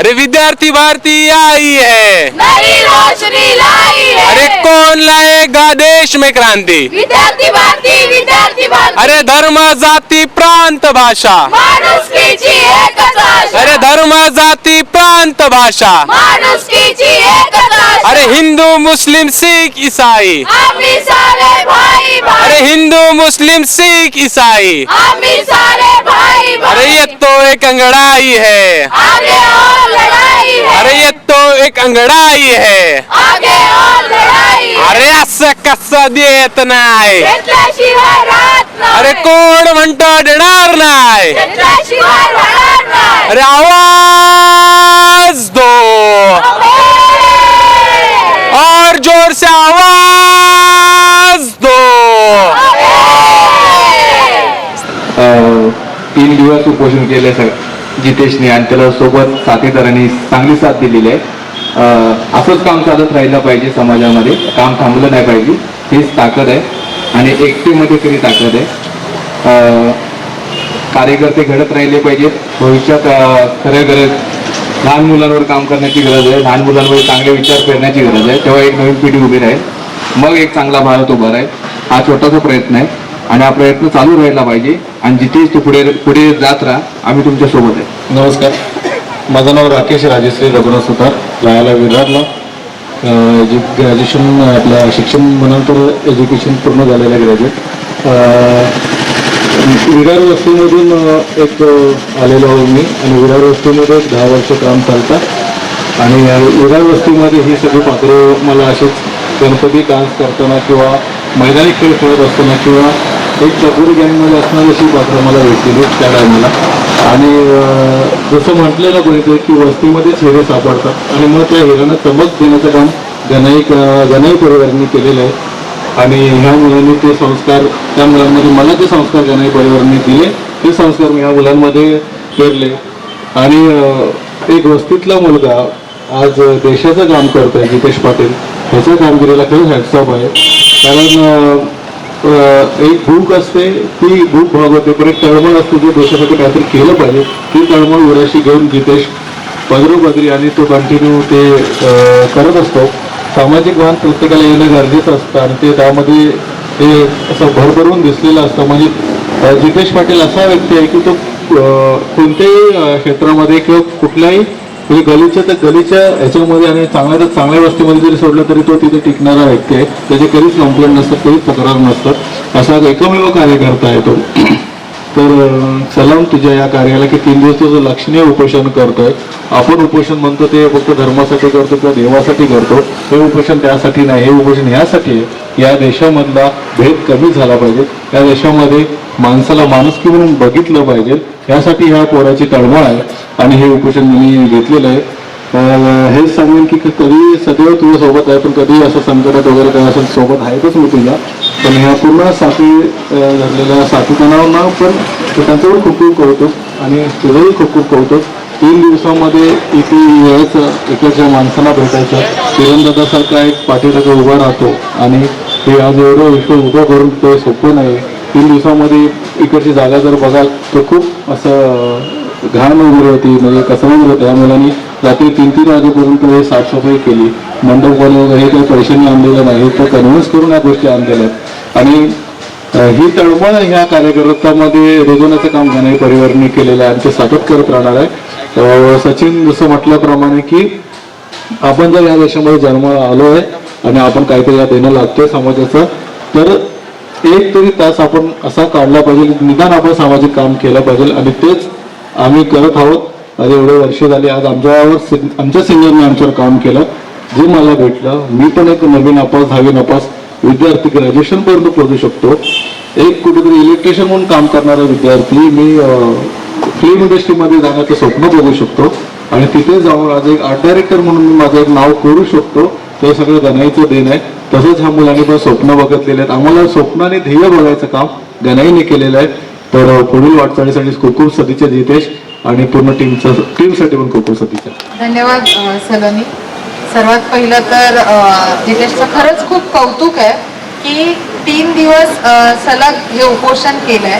अरे विद्यार्थी भारती आई है। नई रोशनी लाई है। अरे कौन लाएगा देश में क्रांति? विद्यार्थी भारती विद्यार्थी भारती। अरे धर्म जाती प्रांत भाषा। अरे धर्म जाती प्रांत भाषा। अरे हिंदू मुस्लिम सिख ईसाई। आम्ही सारे भाई भाई अरे हिंदू मुस्लिम सिख ईसाई। सारे भाई अरे ये तो एक अंगड़ाई है। आगे और लढाई है। अरे ये तो एक अंगड़ाई है। आगे और लढाई है. अरे असं कसं देत नाही घेतल्याशिवाय राहत नाही अरे कोण म्हणतो देणार नाही घेतल्याशिवाय नाही अरे आवाज़ दो। और ज़ोर से आवाज़ दो। दिवस उपोषण केले सर जितेशने आणि त्याला सोबत साथीदारांनी चांगली साथ दिलेली आहे. असंच काम चालत राहिलं पाहिजे समाजामध्ये काम थांबलं नाही पाहिजे हीच ताकद आहे आणि एकतेमध्ये तरी ताकद आहे. कार्यकर्ते घडत राहिले पाहिजेत भविष्यात खरे गरज लहान मुलांवर काम करण्याची गरज आहे लहान मुलांवर चांगले विचार करण्याची गरज आहे. तेव्हा एक नवीन पिढी उभी राहील मग एक चांगला भारत उभा राहील हा छोटासा प्रयत्न आहे आणि हा प्रयत्न चालू राहिला पाहिजे. आणि जिथे तू पुढे पुढे जात राहा आम्ही तुमच्यासोबत आहे. नमस्कार. माझं नाव राकेश राजेश्री रघुनाथ सुतार. राहायला विरारला. जे ग्रॅज्युएशन आपलं शिक्षण म्हणाल तर एज्युकेशन पूर्ण झालेलं आहे ग्रॅज्युएट विरार वस्तीमधून एक आलेलो आहोत मी. आणि विरार वस्तीमध्ये एक दहा वर्ष काम चालतात. आणि विरार वस्तीमध्ये ही सगळी पात्रं मला अशीच गणपती डान्स करताना किंवा मैदानी खेळ खेळत असताना किंवा एक चकोरी गँगमध्ये असणारी अशी पात्र मला भेटलेली त्या टायमाला. आणि जसं म्हटलं ना कोणीतरी की वस्तीमध्येच हिरे सापडतात. आणि मग त्या हिऱ्यांना चमक देण्याचं काम गणाई गणाई परिवारांनी केलेलं आहे. आणि ह्या मुलांनी ते संस्कार त्या मुलांमध्ये मला ते संस्कार गणाई परिवारांनी दिले. ते संस्कार मी ह्या मुलांमध्ये पेरले. आणि एक वस्तीतला मुलगा आज देशाचं काम करतोय जितेश पाटील. ह्याच्या कामगिरीला खरंच हॅट्सअप आहे. कारण एक भूक असते ती भूक भागवते पण एक तळमळ असते जे देशासाठी काहीतरी केलं पाहिजे ती तळमळ उराशी घेऊन जितेश पदरोपदरी आणि तो कंटिन्यू ते करत असतो. सामाजिक भान प्रत्येकाला येणं गरजेचं असतं आणि ते त्यामध्ये ते असं भरभरून दिसलेलं असतं. म्हणजे जितेश पाटील असा व्यक्ती आहे की तो कोणत्याही क्षेत्रामध्ये किंवा कुठल्याही म्हणजे गलीच्या तर गलीच्या ह्याच्यामध्ये आणि चांगल्या तर चांगल्या वस्तीमध्ये जरी सोडलं तरी तो तिथे टिकणारा व्यक्ती आहे. त्याचे कधीच कंप्लेंट नसतात कधीच तक्रार नसतात. असा एकमेव कार्यकर्ता आहे तो. तर सलाम तुझ्या या कार्याला की तीन दिवस तुझं लक्षणीय उपोषण करतोय. आपण उपोषण म्हणतो ते फक्त धर्मासाठी करतो किंवा देवासाठी करतो. हे उपोषण त्यासाठी नाही हे उपोषण यासाठी आहे. या देशामधला भेद कमी झाला पाहिजे. त्या देशामध्ये माणसाला माणुसकी म्हणून बघितलं पाहिजे. यासाठी ह्या पोराची तळमळ आहे. आणि हे उपोषण मी घेतलेलं आहे. अं, हेच सांगेन की कधी सदैव तुझ्या सोबत आहे पण कधी असं संकटात वगैरे काय असेल सोबत आहेतच मी तुझ्या. पण ह्या पूर्ण साथी झालेल्या धरलेल्या साथीदारांना पण त्यांचं पण खूप खूप कळतो आणि तुझंही खूप खूप कळतो तीन दिवसामध्ये इथे यायचं इकडच्या माणसांना भेटायचं. तिरंदाजासारखा एक पाठीराखा उभा राहतो. आणि ते आज एवढं विश्व उभं करून ते सोपं नाही. तीन दिवसामध्ये इकडची जागा जर बघाल तर खूप असं घाण वगैरे होती. म्हणजे कसं वगैरे होतं? या मुलांनी रात्री तीन तीन वाजेपर्यंत हे साफसफाई केली. मंडप वगैरे हे काही पैशांनी आणलेलं नाही. तर कन्व्हिन्स करून या गोष्टी आणलेल्या आहेत. आणि ही तळमळ ह्या कार्यकर्त्यामध्ये रुजवण्याचं काम गणाई परिवारने केलेलं आहे आणि ते सतत करत राहणार आहे. सचिन जसं म्हटल्याप्रमाणे की आपण जर या देशामध्ये जन्माला आलो आहे आणि आपण काहीतरी या देणं लागतोय समाजाचं. तर एक तरी तास आपण असा काढला पाहिजे निदान आपण सामाजिक काम केलं पाहिजे आणि तेच आम्ही करत आहोत. आज एवढे वर्ष झाले आज आमच्यावर आमच्या सिनियरने आमच्यावर काम केलं. जे मला भेटलं मी पण एक नवीन अपास दहावी नपास विद्यार्थी ग्रॅज्युएशन पर्यंत पोहोचू शकतो. एक कुठेतरी इलेक्ट्रिशियन म्हणून काम करणारा विद्यार्थी मी फिल्म इंडस्ट्रीमध्ये जाण्याचं स्वप्न बघू शकतो. आणि तिथे जाऊन आज एक आर्ट डायरेक्टर म्हणून मी माझं एक नाव करू शकतो. ते सगळं गणाईचं देण आहे. तसंच ह्या मुलांनी पण स्वप्न बघितलेले आहेत. आम्हाला स्वप्नाने ध्येय बघायचं काम गणाईने केलेलं आहे. तर पुढील वाटचालीसाठी खूप खूप सदिच्छा जितेश आणि पूर्ण टीमचं टीमसाठी पण खूप खूप सदिच्छा. धन्यवाद सलोनी. सर्वात पहिलं तर जितेशचं खरंच खूप कौतुक आहे की तीन दिवस सलग हे उपोषण केलंय.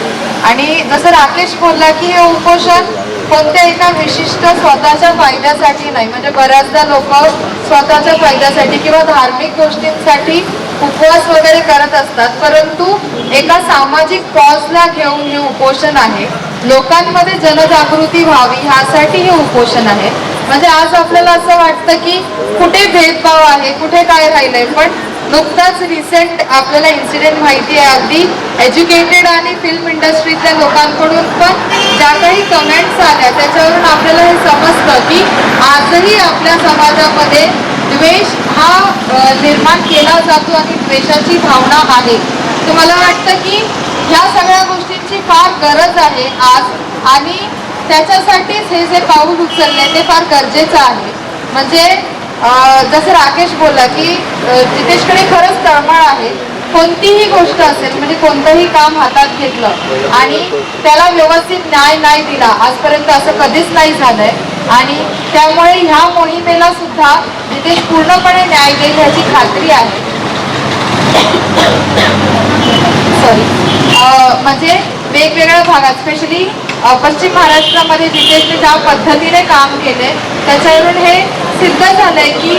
आणि जसं राकेश बोलला की हे उपोषण फक्त एका विशिष्ट स्वतःच्या फायद्यासाठी नाही? म्हणजे बऱ्याचदा लोक स्वतःच्या फायद्यासाठी किंवा धार्मिक गोष्टींसाठी उपवास वगैरे करत असतात परंतु एका सामाजिक कॉजला घेऊन हे उपोषण आहे. लोकांमध्ये जनजागृती व्हावी ह्यासाठी हे उपोषण आहे. म्हणजे आज आपल्याला असं वाटतं की कुठे भेदभाव आहे कुठे काय राहिलंय पण नुकताच रिसेंट आपल्याला इन्सिडेंट माहिती आहे. अगदी एज्युकेटेड आणि फिल्म इंडस्ट्रीतल्या लोकांकडून पण ज्या काही कमेंट्स आल्या त्याच्यावरून आपल्याला हे समजतं की आजही आपल्या समाजामध्ये द्वेष हा निर्माण केला जातो आणि द्वेषाची भावना आहे. तुम्हाला वाटतं की ह्या सगळ्या गोष्टींची फार गरज आहे आज आणि त्याच्यासाठीच हे जे पाऊल उचलले ते फार गरजेचं आहे. म्हणजे जसं राकेश बोलला की जितेशकडे खरंच तळमळ आहे. कोणतीही गोष्ट असेल म्हणजे कोणतंही काम हातात घेतलं आणि त्याला व्यवस्थित न्याय नाही दिला आजपर्यंत असं कधीच नाही झालंय. आणि त्यामुळे ह्या मोहिमेला सुद्धा जितेश पूर्णपणे न्याय देईल ह्याची खात्री आहे. सॉरी म्हणजे वेगवेगळ्या भागात स्पेशली पश्चिम महाराष्ट्रामध्ये जितेशने ज्या पद्धतीने काम केले त्याच्यावरून हे सिद्ध झालंय की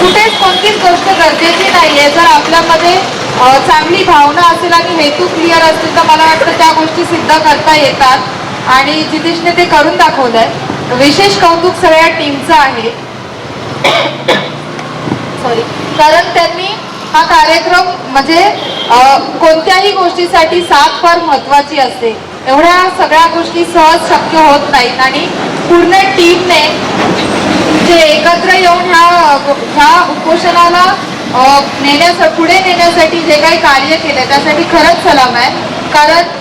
कुठेच कोणतीच गोष्ट गरजेची नाही आहे जर आपल्यामध्ये चांगली भावना असेल आणि हेतू क्लिअर असतील तर मला वाटतं त्या गोष्टी सिद्ध करता येतात. आणि जितेशने ते करून दाखवलंय. विशेष कौतुक सगळ्या टीमचं आहे. सॉरी कारण त्यांनी हा कार्यक्रम म्हणजे कोणत्याही गोष्टीसाठी साथ फार महत्वाची असते. एवढ्या सगळ्या गोष्टी सहज शक्य होत नाहीत. आणि पूर्ण टीमने जे एकत्र येऊन ह्या ह्या उपोषणाला नेण्यास पुढे नेण्यासाठी जे काही कार्य केलं त्यासाठी खरंच सलाम आहे. कारण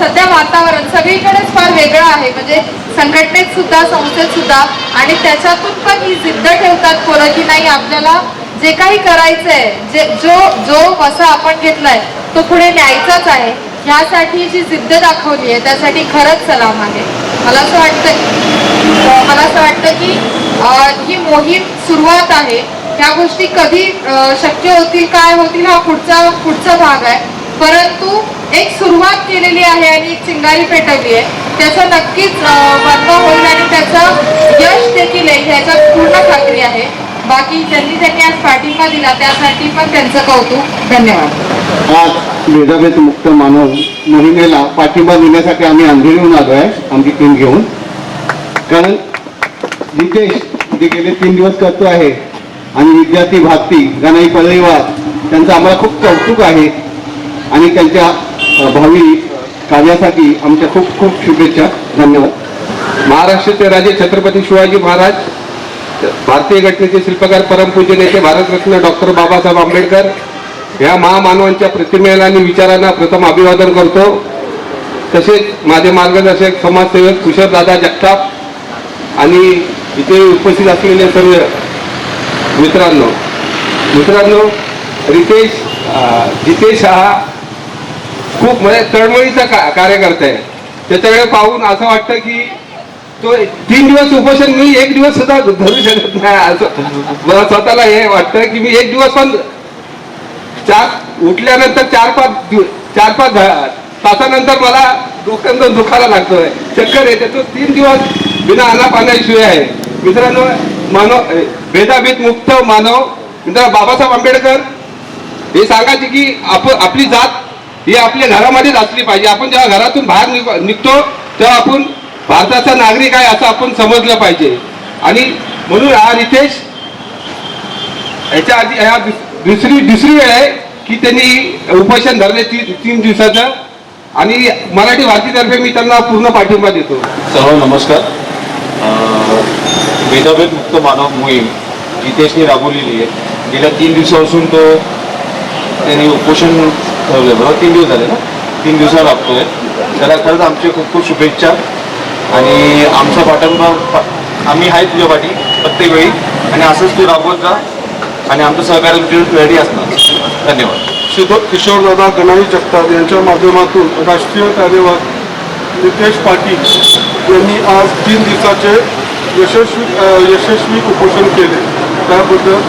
सध्या वातावरण सगळीकडेच फार वेगळं आहे. म्हणजे संघटनेत सुद्धा संस्थेत सुद्धा आणि त्याच्यातून पण ही जिद्द ठेवतात पोरं की नाही आपल्याला जे काही करायचंय जे जो जो वसा आपण घेतलाय तो पुढे न्यायचाच आहे. ह्यासाठी जी जिद्द दाखवली आहे त्यासाठी खरंच सलाम आहे. मला असं वाटतं मला असं वाटतं की ही मोहीम सुरुवात आहे. ह्या गोष्टी कधी शक्य होतील काय होतील हा पुढचा पुढचा भाग आहे. परंतु एक सुरुवात केलेली आहे आणि एक चिंगारी पेटवली आहे. त्याचा नक्कीच अ, होईल आणि त्याचं यश देखील आहे ह्याच्यात पूर्ण खात्री आहे. बाकी ज्यांनी त्यांनी आज पाठिंबा दिला त्यासाठी पण त्यांचं कौतुक. धन्यवाद. आज भेदाभेद मुक्त मानव मोहिमेला पाठिंबा देण्यासाठी आम्ही अंधेरीहून आलो आहे आमची टीम घेऊन. कारण जितेश जे गेले तीन दिवस करतो आहे. आणि विद्यार्थी भारती गणाई पल्लेवार त्यांचं आम्हाला खूप कौतुक आहे. आणि त्यांच्या भावी कार्यासाठी आमच्या खूप खूप शुभेच्छा. धन्यवाद. महाराष्ट्राचे राजे छत्रपती शिवाजी महाराज भारतीय घटनेचे शिल्पकार परमपूज्य नेते भारतरत्न डॉक्टर बाबासाहेब आंबेडकर ह्या महामानवांच्या प्रतिमेला आणि विचारांना प्रथम अभिवादन करतो. तसेच माझे मार्गदर्शक समाजसेवक कुशलदादा जगताप आणि इथे उपस्थित असलेले सर्व मित्रांनो मित्रांनो रितेश जितेश हा खूप म्हणजे तळमळीचा का कार्यकर्ता आहे. त्याच्याकडे पाहून असं वाटतं की तो तीन दिवस उपोषण मी एक दिवस सुद्धा धरू शकत नाही. असं मला स्वतःला हे वाटतं की मी एक दिवस पण चार उठल्यानंतर चार पाच चार पाच तासानंतर मला डोक्यात दुखायला लागतोय. चक्कर येते. तो तीन दिवस बिना अन्ना पाण्याशिवाय आहे. मित्रांनो मानव भेदाभेद मुक्त मानव मित्र बाबासाहेब आंबेडकर हे सांगायचे की आपण आपली जात ही आपल्या घरामध्येच असली पाहिजे. आपण जेव्हा घरातून बाहेर निघ- निघतो तेव्हा आपण भारताचा नागरिक आहे असं आपण समजलं पाहिजे. आणि म्हणून हा रितेश याच्या आधी ह्या दुसरी दुसरी वेळ आहे की त्यांनी उपोषण धरले ती तीन दिवसाचं. आणि मराठी भारतीतर्फे मी त्यांना पूर्ण पाठिंबा देतो. सर्व हो, नमस्कार. भेदाभेद मुक्त मानव मोहीम जितेशने राबवलेली आहे. गेल्या तीन दिवसापासून तो त्यांनी उपोषण ठेवलं बरोबर तीन दिवस झाले ना? तीन दिवसाला राबतोय. त्याला खरंच आमचे खूप खूप शुभेच्छा. आणि आमचा पाठिंबा आम्ही आहे तुझ्या पाठी प्रत्येक वेळी. आणि असंच तू राबवत जा. आणि आमचं सहकार्य तुझ्या रेडी असणार. धन्यवाद. किशोर दादा गणाई जगताप यांच्या माध्यमातून राष्ट्रीय कार्यवाह नितेश पाटील यांनी आज तीन दिवसाचे यशस्वी यशस्वी उपोषण केले. त्याबद्दल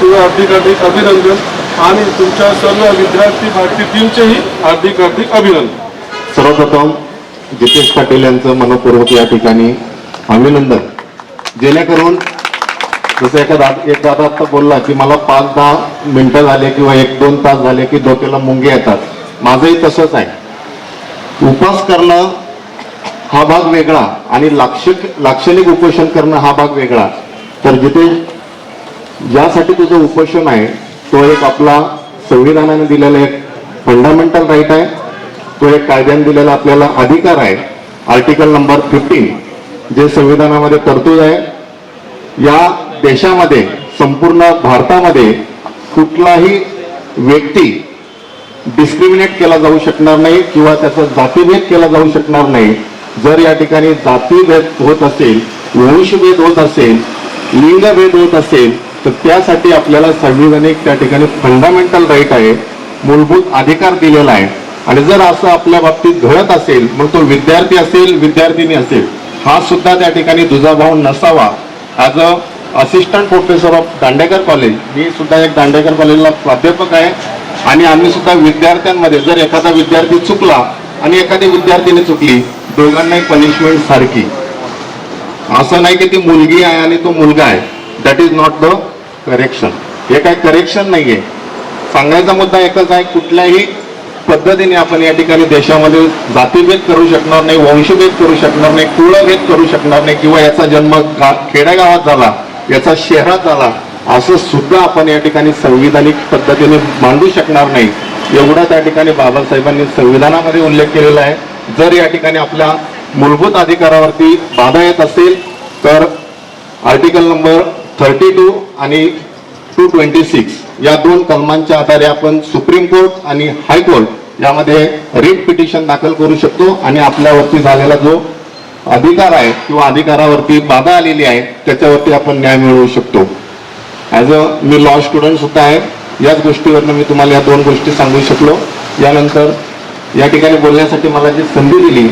तुझं हार्दिक हार्दिक अभिनंदन आणि तुमच्या सर्व विद्यार्थी भारती टीमचेही हार्दिक हार्दिक अभिनंदन. सर्वप्रथम जितेश पाटील यांचं मनपूर्वक या ठिकाणी अभिनंदन. जेणेकरून जसं एका दा एक दादा आता बोलला की मला पाच दहा मिनटं झाले किंवा एक दोन तास झाले की डोक्याला मुंगे येतात. माझंही तसंच आहे. उपास करणं हा भाग वेगळा आणि लाक्षिक लाक्षणिक उपोषण करणं हा भाग वेगळा. तर जिथे ज्यासाठी तुझं उपोषण आहे तो एक आपला संविधानाने दिलेला एक फंडामेंटल राईट आहे. तो एक कायद्याने दिलेला आपल्याला अधिकार आहे. आर्टिकल नंबर फिफ्टीन जे संविधानामध्ये तरतूद आहे या देशामध्ये संपूर्ण भारतामध्ये कुठलाही व्यक्ती डिस्क्रिमिनेट केला जाऊ शकणार नाही किंवा त्याचा जातीभेद केला जाऊ शकणार नाही. जर या ठिकाणी जातीभेद होत असेल वंशभेद होत असेल लिंगभेद होत असेल तर त्यासाठी आपल्याला संविधानिक त्या ठिकाणी फंडामेंटल राईट आहे मूलभूत अधिकार दिलेला आहे. आणि जर असं आपल्या बाबतीत घडत असेल मग तो विद्यार्थी असेल विद्यार्थिनी असेल हा सुद्धा त्या ठिकाणी दुजाभाव नसावा. As a assistant professor of Dandekar college मी सुद्धा एक दांडेकर कॉलेजला प्राध्यापक आहे. आणि आम्ही सुद्धा विद्यार्थ्यांमध्ये जर एखादा विद्यार्थी चुकला आणि एखादी विद्यार्थीने चुकली दोघांनाही पनिशमेंट सारखी. असं नाही की ती मुलगी आहे आणि तो मुलगा आहे. That is not the correction हे काय करेक्शन नाही आहे सांगायचा मुद्दा एकच आहे कुठल्याही पद्धतीने आपण या ठिकाणी देशामध्ये जातीभेद करू शकणार नाही वंशभेद करू शकणार नाही कुळभेद करू शकणार नाही किंवा याचा जन्म गा- खेडेगावात झाला. याचा शहरात झाला. असं सुद्धा आपण या ठिकाणी संविधानिक पद्धतीने मांडू शकणार नाही. एवढा त्या ठिकाणी बाबासाहेबांनी संविधानामध्ये उल्लेख केलेला आहे. जर या ठिकाणी आपल्या मूलभूत अधिकारावरती बाधा येत असेल तर आर्टिकल नंबर थर्टी टू आणि टू ट्वेंटी सिक्स या दोन कलमांच्या आधारे आपण सुप्रीम कोर्ट आणि हायकोर्ट यामध्ये रिट पिटिशन दाखल करू शकतो आणि आपल्यावरती झालेला जो अधिकार आहे किंवा अधिकारावरती बाधा आलेली आहे त्याच्यावरती आपण न्याय मिळवू शकतो. ॲज अ मी लॉ स्टुडंट सुद्धा आहे. याच गोष्टीवरनं मी तुम्हाला या दोन गोष्टी सांगू शकलो. यानंतर या ठिकाणी बोलण्यासाठी मला जी संधी दिली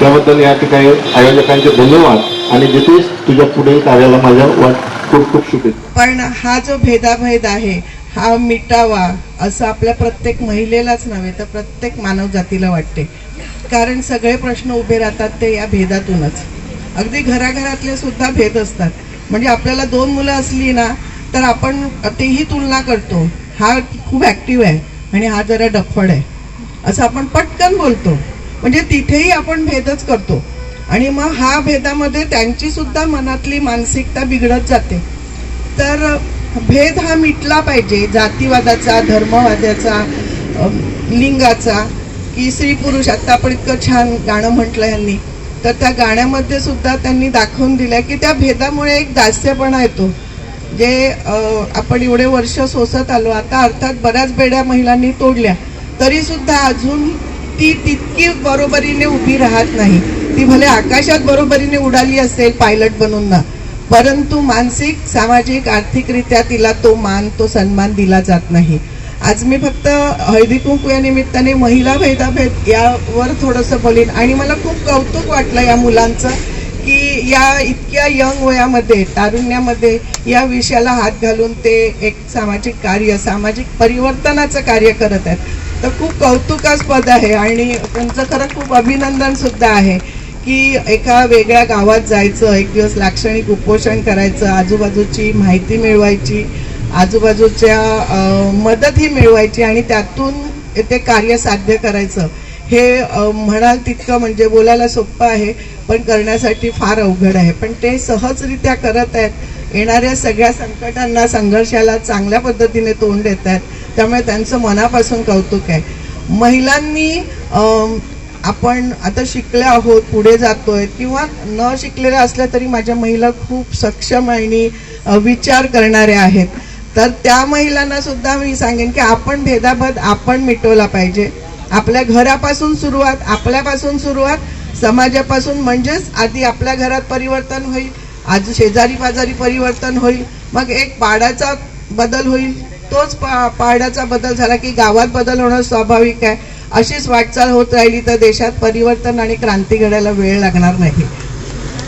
त्याबद्दल या ठिकाणी आयोजकांचे धन्यवाद. आणि जितेश तुझ्या पुढील कार्याला माझ्या वाट खूप खूप शुभेच्छा. पण हा जो भेदाभेद आहे हा मिटावा असं आपल्या प्रत्येक महिलेलाच नव्हे तर प्रत्येक मानवजातीला वाटते. कारण सगळे प्रश्न उभे राहतात ते या भेदातूनच. अगदी घराघरातले सुद्धा भेद असतात. म्हणजे आपल्याला दोन मुलं असली ना तर आपण तेही तुलना करतो. हा खूप ॲक्टिव्ह आहे आणि हा जरा डफड आहे. असं आपण पटकन बोलतो. म्हणजे तिथेही आपण भेदच करतो. आणि मग हा भेदामध्ये त्यांची सुद्धा मनातली मानसिकता बिघडत जाते. तर भेद हा मिटला पाहिजे. जातीवादाचा धर्मवादाचा लिंगाचा. की स्त्री पुरुष आता आपण इतकं छान गाणं म्हटलं यांनी तर त्या गाण्यामध्ये सुद्धा त्यांनी दाखवून दिलं की त्या भेदामुळे एक दास्यपणा येतो. जे आपण एवढे वर्ष सोसत आलो आता अर्थात बऱ्याच बेड्या महिलांनी तोडल्या तरी सुद्धा अजून ती तितकी बरोबरीने उभी राहत नाही. ती भले आकाशात बरोबरीने उडाली असेल पायलट बनून ना परंतु मानसिक सामाजिक आर्थिकरित्या तिला तो मान तो सन्मान दिला जात नाही. आज मी फक्त हळदी कुंकू या निमित्ताने महिला भेदाभेद यावर थोडंसं बोलीन. आणि मला खूप कौतुक वाटलं या मुलांचं की या इतक्या यंग वयामध्ये तारुण्यामध्ये या विषयाला हात घालून ते एक सामाजिक कार्य सामाजिक परिवर्तनाचं कार्य करत आहेत. तर खूप कौतुकास्पद आहे आणि त्यांचं खरं खूप अभिनंदनसुद्धा आहे की एका वेगळ्या गावात जायचं एक दिवस लाक्षणिक उपोषण करायचं आजूबाजूची माहिती मिळवायची आजूबाजूच्या मदतही मिळवायची आणि त्यातून ते कार्य साध्य करायचं. हे म्हणाल तितकं म्हणजे बोलायला सोपं आहे पण करण्यासाठी फार अवघड आहे. पण ते सहजरित्या करत आहेत. येणाऱ्या सगळ्या संकटांना संघर्षाला चांगल्या पद्धतीने तोंड देत आहेत. त्यामुळे त्यांचं मनापासून कौतुक आहे. महिलांनी आपण आता शिकले आहोत पुढे जातोय किंवा न शिकलेल्या असल्या तरी माझ्या महिला खूप सक्षम आणि विचार करणाऱ्या आहेत. तर त्या महिलांना सुद्धा मी सांगेन की आपण भेदाभेद आपण मिटवला पाहिजे. आपल्या घरापासून सुरुवात आपल्यापासून सुरुवात समाजापासून म्हणजेच आधी आपल्या घरात परिवर्तन होईल आज शेजारी पाजारी परिवर्तन होईल मग एक पाडाचा बदल होईल. तोच पा पाडाचा बदल झाला की गावात बदल होणं स्वाभाविक आहे. अशीच वाटचाल होत राहिली तर देशात परिवर्तन आणि क्रांती घडायला वेळ लागणार नाही.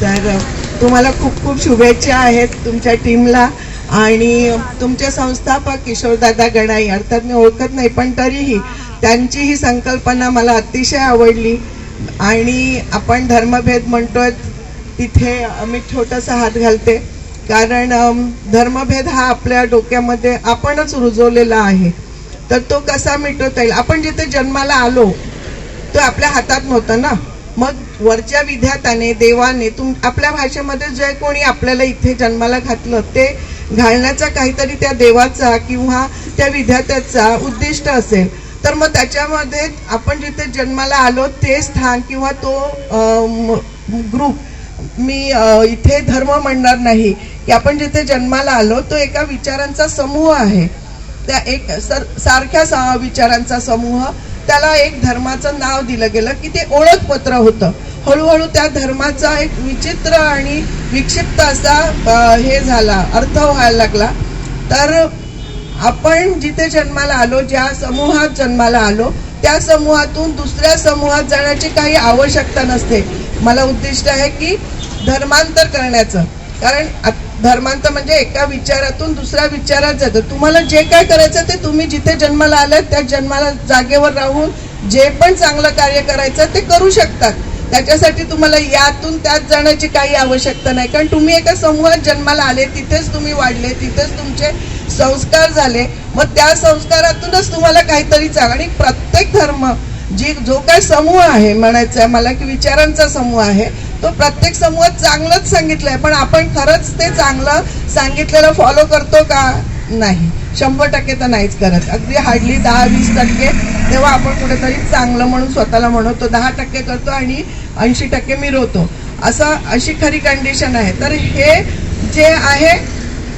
तर तुम्हाला खूप खूप शुभेच्छा आहेत तुमच्या टीमला आणि तुमचे संस्थापक किशोरदादा गणाई अर्थात मी ओळखत नाही पण तरीही त्यांची ही संकल्पना मला अतिशय आवडली. आणि आपण धर्मभेद म्हणतोय तिथे मी छोटासा हात घालते. कारण धर्मभेद हा आपल्या डोक्यामध्ये आपणच रुजवलेला आहे. तर तो कसा मिटवता येईल? आपण जिथे जन्माला आलो तो आपल्या हातात नव्हतं ना? मग वरच्या विध्याताने देवाने तुम आपल्या भाषेमध्ये जे कोणी आपल्याला इथे जन्माला घातलं ते घालण्याचा काहीतरी त्या देवाचा किंवा त्या विद्यार्थ्याचा उद्दिष्ट असेल तर मग त्याच्यामध्ये आपण जिथे जन्माला आलो ते स्थान किंवा तो ग्रुप मी इथे धर्म म्हणणार नाही की आपण जिथे जन्माला आलो तो एका विचारांचा समूह आहे. त्या एक सर सारख्या सा- विचारांचा समूह त्याला एक धर्माचं नाव दिलं गेलं की ते ओळखपत्र होतं. हळूहळू त्या धर्माचा एक विचित्र आणि विक्षिप्त असा हे झाला अर्थ व्हायला लागला. तर आपण जिथे जन्माला आलो ज्या समूहात जन्माला आलो त्या समूहातून दुसऱ्या समूहात जाण्याची काही आवश्यकता नसते. मला उद्दिष्ट आहे की धर्मांतर करण्याचं. कारण धर्मांतर म्हणजे एका विचारातून दुसऱ्या विचारात जातं. तुम्हाला जे काय करायचं ते तुम्ही जिथे जन्माला आलात त्या जन्माला जागेवर राहून जे पण चांगलं कार्य करायचं ते करू शकतात. त्याच्यासाठी तुम्हाला यातून त्यात जाण्याची काही आवश्यकता नाही. कारण तुम्ही एका समूहात जन्माला आले तिथेच तुम्ही वाढले तिथेच तुमचे संस्कार झाले. मग त्या संस्कारातूनच तुम्हाला काहीतरी चांग आणि प्रत्येक धर्म जी जो काय समूह आहे म्हणायचा आहे मला की विचारांचा समूह आहे तो प्रत्येक समूहात चांगलंच सांगितलं आहे पण आपण खरंच ते चांगलं सांगितलेलं फॉलो करतो का? नाही. शंभर टक्के तर नाहीच करत. अगदी हार्डली दहा वीस टक्के. तेव्हा आपण कुठेतरी चांगलं म्हणून स्वतःला म्हणतो दहा टक्के करतो आणि ऐंशी टक्के मिरवतो असं अशी खरी कंडिशन आहे. तर हे जे आहे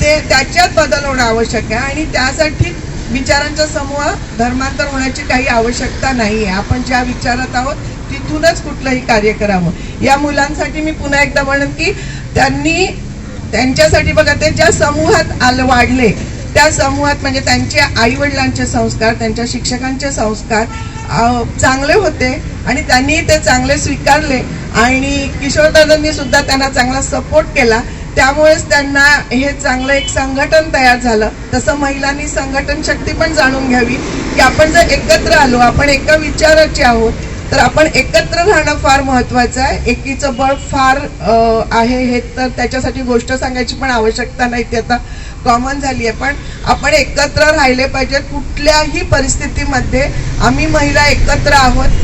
ते त्याच्यात बदल होणं आवश्यक आहे. आणि त्यासाठी विचारांचा समूह धर्मांतर होण्याची काही आवश्यकता नाही आहे. आपण ज्या विचारात आहोत तिथूनच कुठलंही कार्य करावं. या मुलांसाठी मी पुन्हा एकदा म्हणेन की त्यांनी त्यांच्यासाठी बघा ते ज्या समूहात आलं वाढले त्या समूहात म्हणजे त्यांच्या आईवडिलांचे संस्कार त्यांच्या शिक्षकांचे संस्कार चांगले होते आणि त्यांनी ते चांगले स्वीकारले आणि किशोरदादांनी सुद्धा त्यांना चांगला सपोर्ट केला. त्यामुळेच त्यांना हे चांगलं एक संघटन तयार झालं. तसं महिलांनी संघटन शक्ती पण जाणून घ्यावी की आपण जर एकत्र आलो आपण एका विचाराचे आहोत तर आपण एकत्र राहणं फार महत्वाचं आहे. एकीचं बळ फार आहे हे तर त्याच्यासाठी गोष्ट सांगायची पण आवश्यकता नाही ती आता कॉमन झाली आहे. पण आपण एकत्र राहिले पाहिजे. कुठल्याही परिस्थितीमध्ये आम्ही महिला एकत्र आहोत.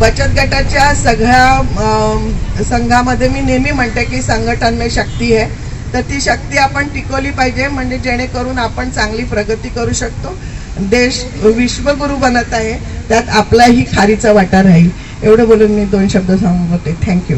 बचत गटाच्या सगळ्या संघामध्ये मी नेहमी म्हणते की संघटन में शक्ती आहे. तर ती शक्ती आपण टिकवली पाहिजे म्हणजे जेणेकरून आपण चांगली प्रगती करू शकतो. देश विश्वगुरू बनत आहे. त्यात आपलाही खारीचा वाटा राहील. एवढं बोलून मी दोन शब्द सांगते थँक्यू